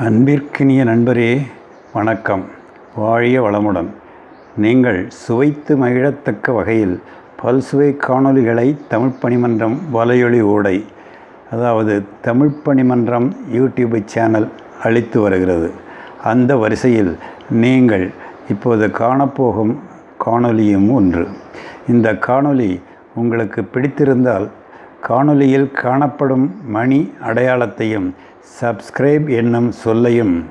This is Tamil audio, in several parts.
அன்பிற்கினிய நண்பரே வணக்கம். வாழிய வளமுடன். நீங்கள் சுவைத்து மகிழத்தக்க வகையில் பல்சுவை காணொலிகளை தமிழ் பணிமன்றம் வலையொலி ஓடை அதாவது தமிழ் பணிமன்றம் யூடியூப் சேனல் அளித்து வருகிறது. அந்த வரிசையில் நீங்கள் இப்போது காணப்போகும் காணொலியும் ஒன்று. இந்த காணொலி உங்களுக்கு பிடித்திருந்தால் காணொலியில் காணப்படும் மணி அடையாளத்தையும் சப்ஸ்கிரைப் என்னும் சொல்லையும்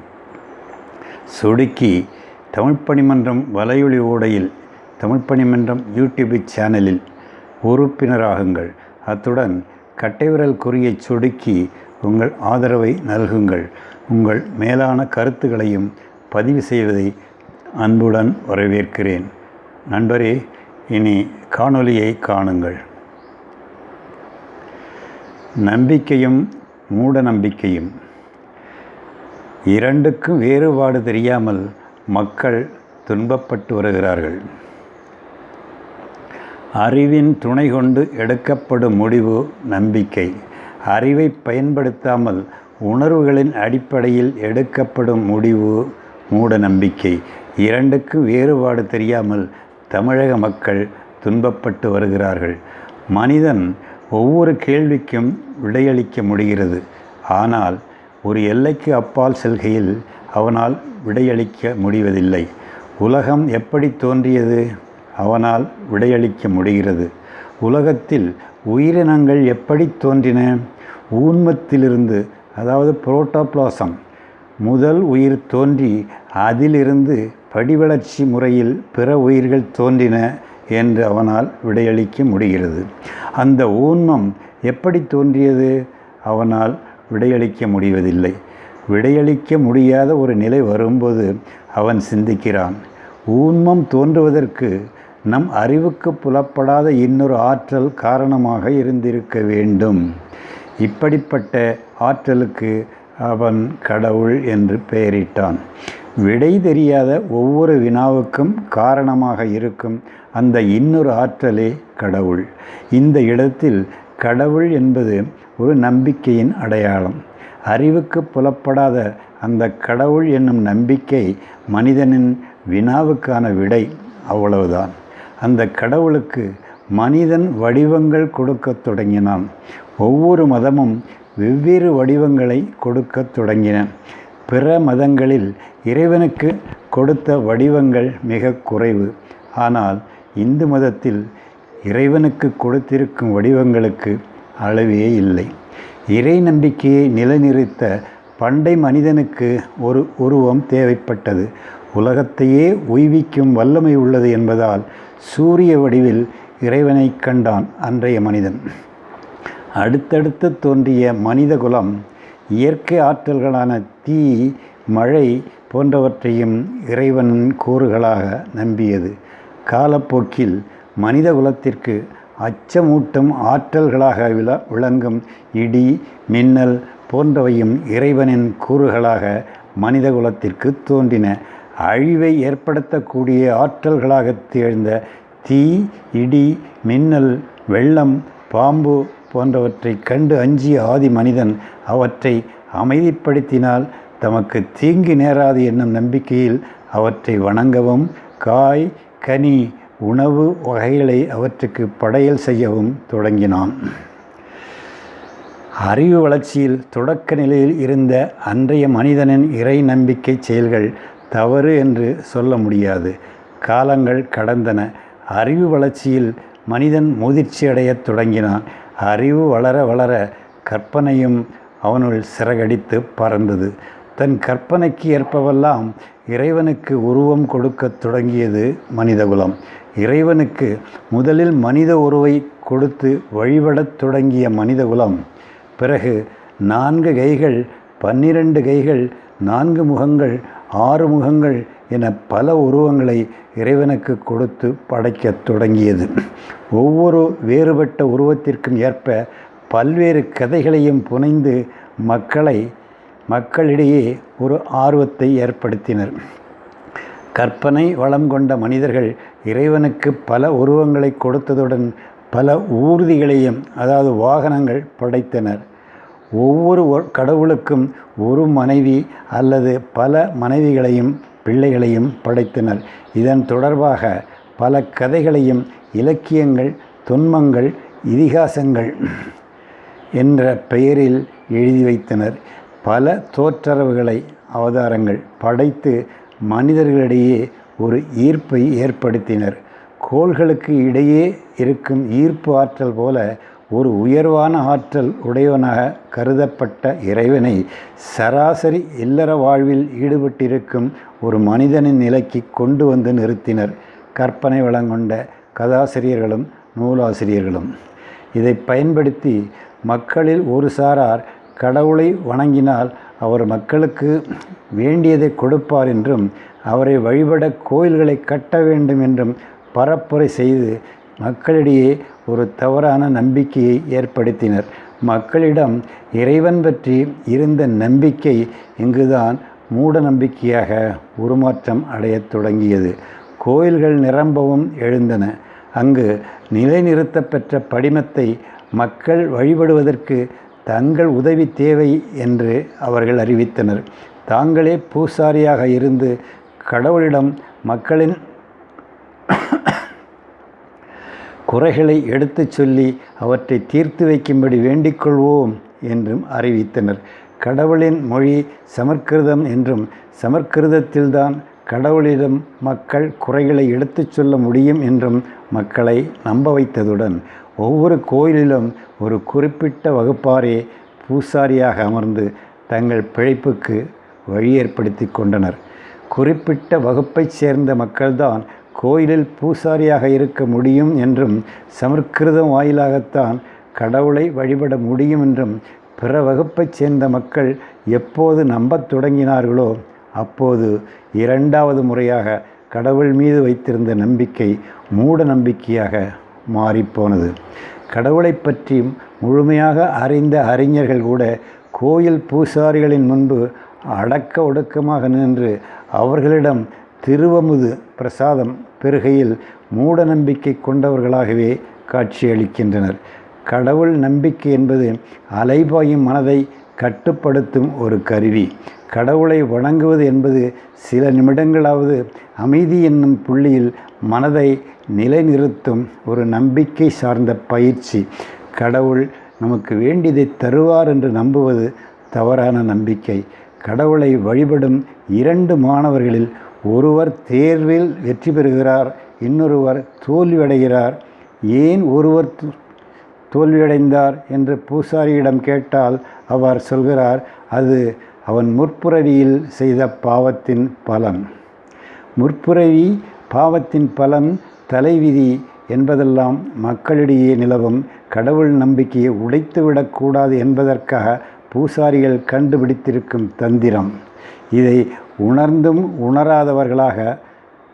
சொடுக்கி தமிழ் பணிமன்றம் வலையொலி ஓடையில் தமிழ் பணிமன்றம் யூடியூப் சேனலில் உறுப்பினராகுங்கள். அத்துடன் கட்டைவிரல் குறியை சொடுக்கி உங்கள் ஆதரவை நல்குங்கள். உங்கள் மேலான கருத்துக்களையும் பதிவு செய்வதை அன்புடன் வரவேற்கிறேன். நண்பரே இனி காணொலியை காணுங்கள். நம்பிக்கையும் மூட நம்பிக்கையும் இரண்டுக்கும் வேறுபாடு தெரியாமல் மக்கள் துன்பப்பட்டு வருகிறார்கள். அறிவின் துணை கொண்டு எடுக்கப்படும் முடிவு நம்பிக்கை. அறிவை பயன்படுத்தாமல் உணர்வுகளின் அடிப்படையில் எடுக்கப்படும் முடிவு மூட நம்பிக்கை இரண்டுக்கு வேறுபாடு தெரியாமல் தமிழக மக்கள் துன்பப்பட்டு வருகிறார்கள். மனிதன் ஒவ்வொரு கேள்விக்கும் விடையளிக்க முடிகிறது. ஆனால் ஒரு எல்லைக்கு அப்பால் செல்கையில் அவனால் விடையளிக்க முடிவதில்லை. உலகம் எப்படி தோன்றியது? அவனால் விடையளிக்க முடிகிறது. உலகத்தில் உயிரினங்கள் எப்படி தோன்றின? ஊன்மத்திலிருந்து அதாவது புரோட்டோப்ளாசம் முதல் உயிர் தோன்றி அதிலிருந்து படிவளர்ச்சி முறையில் பிற உயிர்கள் தோன்றின என்று அவனால் விடையளிக்க முடிகிறது. அந்த ஊன்மம் எப்படி தோன்றியது? அவனால் விடையளிக்க முடிவதில்லை. விடையளிக்க முடியாத ஒரு நிலை வரும்போது அவன் சிந்திக்கிறான். ஊன்மம் தோன்றுவதற்கு நம் அறிவுக்கு புலப்படாத இன்னொரு ஆற்றல் காரணமாக இருந்திருக்க வேண்டும். இப்படிப்பட்ட ஆற்றலுக்கு அவன் கடவுள் என்று பெயரிட்டான். விடை தெரியாத ஒவ்வொரு வினாவுக்கும் காரணமாக இருக்கும் அந்த இன்னொரு ஆற்றலே கடவுள். இந்த இடத்தில் கடவுள் என்பது ஒரு நம்பிக்கையின் அடையாளம். அறிவுக்கு புலப்படாத அந்த கடவுள் என்னும் நம்பிக்கை மனிதனின் வினாவுக்கான விடை அவ்வளவுதான். அந்த கடவுளுக்கு மனிதன் வடிவங்கள் கொடுக்கத் தொடங்கினான். ஒவ்வொரு மதமும் வெவ்வேறு வடிவங்களை கொடுக்கத் தொடங்கின. பிற மதங்களில் இறைவனுக்கு கொடுத்த வடிவங்கள் மிக குறைவு. ஆனால் இந்து மதத்தில் இறைவனுக்கு கொடுத்திருக்கும் வடிவங்களுக்கு அளவே இல்லை. இறை நம்பிக்கையை நிலைநிறுத்த பண்டை மனிதனுக்கு ஒரு உருவம் தேவைப்பட்டது. உலகத்தையே உய்விக்கும் வல்லமை உள்ளது என்பதால் சூரிய வடிவில் இறைவனை கண்டான் அன்றைய மனிதன். அடுத்தடுத்து தோன்றிய மனித குலம் இயற்கை ஆற்றல்களான தீ மழை போன்றவற்றையும் இறைவனின் கூறுகளாக நம்பியது. காலப்போக்கில் மனித குலத்திற்கு அச்சமூட்டும் ஆற்றல்களாக விள விளங்கும் இடி மின்னல் போன்றவையும் இறைவனின் கூறுகளாக மனித குலத்திற்கு தோன்றின. அழிவை ஏற்படுத்தக்கூடிய ஆற்றல்களாக திகழ்ந்த தீ இடி மின்னல் வெள்ளம் பாம்பு போன்றவற்றை கண்டு அஞ்சிய ஆதி மனிதன் அவற்றை அமைதிப்படுத்தினால் தமக்கு தீங்கு நேராது என்னும் நம்பிக்கையில் அவற்றை வணங்கவும் காய் கனி உணவு வகைகளை அவற்றுக்கு படையல் செய்யவும் தொடங்கினான். அறிவு வளர்ச்சியில் தொடக்க நிலையில் இருந்த அன்றைய மனிதனின் இறை நம்பிக்கை செயல்கள் தவறு என்று சொல்ல முடியாது. காலங்கள் கடந்தன. அறிவு வளர்ச்சியில் மனிதன் முதிர்ச்சி அடையத் தொடங்கினான். அறிவு வளர வளர கற்பனையும் அவனுள் சிறகடித்து பறந்தது. தன் கற்பனைக்கு ஏற்பவெல்லாம் இறைவனுக்கு உருவம் கொடுக்கத் தொடங்கியது மனிதகுலம். இறைவனுக்கு முதலில் மனித உருவை கொடுத்து வழிபடத் தொடங்கிய மனிதகுலம். பிறகு நான்கு கைகள் பன்னிரண்டு கைகள் நான்கு முகங்கள் ஆறு முகங்கள் என பல உருவங்களை இறைவனுக்கு கொடுத்து படைக்கத் தொடங்கியது. ஒவ்வொரு வேறுபட்ட உருவத்திற்கும் ஏற்ப பல்வேறு கதைகளையும் புனைந்து மக்களை மக்களிடையே ஒரு ஆர்வத்தை ஏற்படுத்தினர். கற்பனை வளம் கொண்ட மனிதர்கள் இறைவனுக்கு பல உருவங்களை கொடுத்ததுடன் பல ஊர்திகளையும் அதாவது வாகனங்கள் படைத்தனர். ஒவ்வொரு கடவுளுக்கும் ஒரு மனைவி அல்லது பல மனைவிகளையும் பிள்ளைகளையும் படைத்தனர். இதன் தொடர்பாக பல கதைகளையும் இலக்கியங்கள் தொன்மங்கள் இதிகாசங்கள் என்ற பெயரில் எழுதி வைத்தனர். பல தோற்றரவுகளை அவதாரங்கள் படைத்து மனிதர்களிடையே ஒரு ஈர்ப்பை ஏற்படுத்தினர். கோள்களுக்கு இடையே இருக்கும் ஈர்ப்பு ஆற்றல் போல ஒரு உயர்வான ஆற்றல் உடையவனாக கருதப்பட்ட இறைவனை சராசரி இல்லற வாழ்வில் ஈடுபட்டிருக்கும் ஒரு மனிதனின் நிலைக்கு கொண்டு வந்து நிறுத்தினர். கற்பனை வளங்கொண்ட கதாசிரியர்களும் நூலாசிரியர்களும். இதை பயன்படுத்தி மக்களில் ஒரு சாரார் கடவுளை வணங்கினால் அவர் மக்களுக்கு வேண்டியதை கொடுப்பார் என்றும் அவரை வழிபட கோயில்களை கட்ட வேண்டும் என்றும் பரப்புரை செய்து மக்களிடையே ஒரு தவறான நம்பிக்கையை ஏற்படுத்தினர். மக்களிடம் இறைவன் பற்றி இருந்த நம்பிக்கை இங்குதான் மூட நம்பிக்கையாக உருமாற்றம் அடையத் தொடங்கியது. கோயில்கள் நிரம்பவும் எழுந்தன. அங்கு நிலைநிறுத்தப்பெற்ற படிமத்தை மக்கள் வழிபடுவதற்கு தங்கள் உதவி தேவை என்று அவர்கள் அறிவித்தனர். தாங்களே பூசாரியாக இருந்து கடவுளிடம் மக்களின் குறைகளை எடுத்துச் சொல்லி அவற்றை தீர்த்து வைக்கும்படி வேண்டிக்கொள்வோம் என்றும் அறிவித்தனர். கடவுளின் மொழி சமற்கிருதம் என்றும் சமற்கிருதத்தில்தான் கடவுளிடம் மக்கள் குறைகளை எடுத்துச் சொல்ல முடியும் என்றும் மக்களை நம்ப வைத்ததுடன் ஒவ்வொரு கோயிலிலும் ஒரு குறிப்பிட்ட வகுப்பாரே பூசாரியாக அமர்ந்து தங்கள் பிழைப்புக்கு வழி ஏற்படுத்தி கொண்டனர். குறிப்பிட்ட வகுப்பைச் சேர்ந்த மக்கள்தான் கோயிலில் பூசாரியாக இருக்க முடியும் என்றும் சமற்கிருதம் வாயிலாகத்தான் கடவுளை வழிபட முடியும் என்றும் பிற வகுப்பைச் சேர்ந்த மக்கள் எப்போது நம்பத் தொடங்கினார்களோ அப்போது இரண்டாவது முறையாக கடவுள் மீது வைத்திருந்த நம்பிக்கை மூட நம்பிக்கையாக மாறிப்போனது. கடவுளை பற்றி முழுமையாக அறிந்த அறிஞர்கள் கூட கோயில் பூசாரிகளின் முன்பு அடக்க ஒடுக்கமாக நின்று அவர்களிடம் திருவமுது பிரசாதம் பெறுகையில் மூட நம்பிக்கை கொண்டவர்களாகவே காட்சியளிக்கின்றனர். கடவுள் நம்பிக்கை என்பது அலைபாயும் மனதை கட்டுப்படுத்தும் ஒரு கருவி. கடவுளை வணங்குவது என்பது சில நிமிடங்களாவது அமைதி என்னும் புள்ளியில் மனதை நிலைநிறுத்தும் ஒரு நம்பிக்கை சார்ந்த பயிற்சி. கடவுள் நமக்கு வேண்டியதை தருவார் என்று நம்புவது தவறான நம்பிக்கை. கடவுளை வழிபடும் இரண்டு மாணவர்களில் ஒருவர் தேர்வில் வெற்றி பெறுகிறார் இன்னொருவர் தோல்வியடைகிறார். ஏன் ஒருவர் தோல்வியடைந்தார் என்று பூசாரியிடம் கேட்டால் அவர் சொல்கிறார் அது அவன் முற்புறவியில் செய்த பாவத்தின் பலன். முற்புறவி பாவத்தின் பலன் தலைவிதி என்பதெல்லாம் மக்களிடையே நிலவும் கடவுள் நம்பிக்கையை உடைத்துவிடக்கூடாது என்பதற்காக பூசாரிகள் கண்டுபிடித்திருக்கும் தந்திரம். இதை உணர்ந்தும் உணராதவர்களாக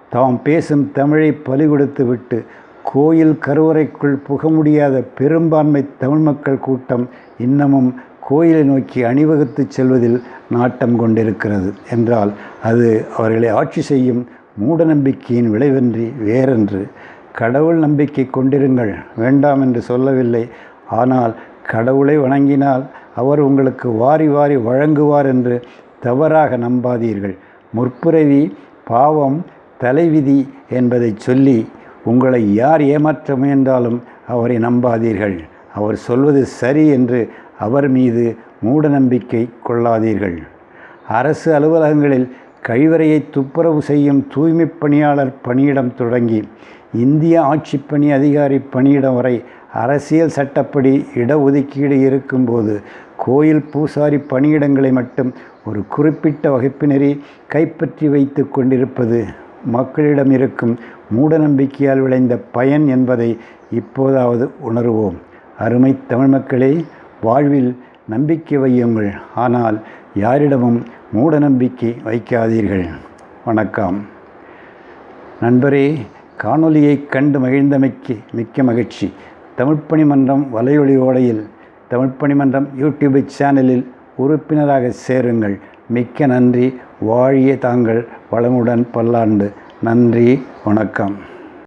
தாம் பேசும் தமிழை பலி விட்டு கோயில் கருவறைக்குள் புக முடியாத பெரும்பான்மை தமிழ் மக்கள் கூட்டம் இன்னமும் கோயிலை நோக்கி அணிவகுத்துச் செல்வதில் நாட்டம் கொண்டிருக்கிறது என்றால் அது அவர்களை ஆட்சி செய்யும் மூடநம்பிக்கையின் விளைவன்றி வேறென்று. கடவுள் நம்பிக்கை கொண்டிருங்கள் வேண்டாம் என்று சொல்லவில்லை. ஆனால் கடவுளை வணங்கினால் அவர் உங்களுக்கு வாரி வாரி வழங்குவார் என்று தவறாக நம்பாதீர்கள். முற்பிறவி பாவம் தலைவிதி என்பதை சொல்லி உங்களை யார் ஏமாற்ற முயன்றாலும் அவரை நம்பாதீர்கள். அவர் சொல்வது சரி என்று அவர் மீது மூடநம்பிக்கை கொள்ளாதீர்கள். அரசு அலுவலகங்களில் கழிவறையை துப்புரவு செய்யும் தூய்மைப் பணியாளர் பணியிடம் தொடங்கி இந்திய ஆட்சிப்பணி அதிகாரி பணியிடம் வரை அரசியல் சட்டப்படி இடஒதுக்கீடு இருக்கும்போது கோயில் பூசாரி பணியிடங்களை மட்டும் ஒரு குறிப்பிட்ட வகுப்பினரே கைப்பற்றி வைத்து கொண்டிருப்பது மக்களிடம் இருக்கும் மூடநம்பிக்கையால் விளைந்த பயன் என்பதை இப்போதாவது உணர்வோம். அருமை தமிழ் மக்களே வாழ்வில் நம்பிக்கை வையுங்கள். ஆனால் யாரிடமும் மூடநம்பிக்கை வைக்காதீர்கள். வணக்கம். நண்பரே காணொலியை கண்டு மகிழ்ந்தமைக்கு மிக்க மகிழ்ச்சி. தமிழ்ப்பணி மன்றம் வலையொலி ஓடையில் தமிழ்ப்பணி மன்றம் யூடியூப் சேனலில் உறுப்பினராக சேருங்கள். மிக்க நன்றி. வாழிய தாங்கள் வளமுடன் பல்லாண்டு. நன்றி. வணக்கம்.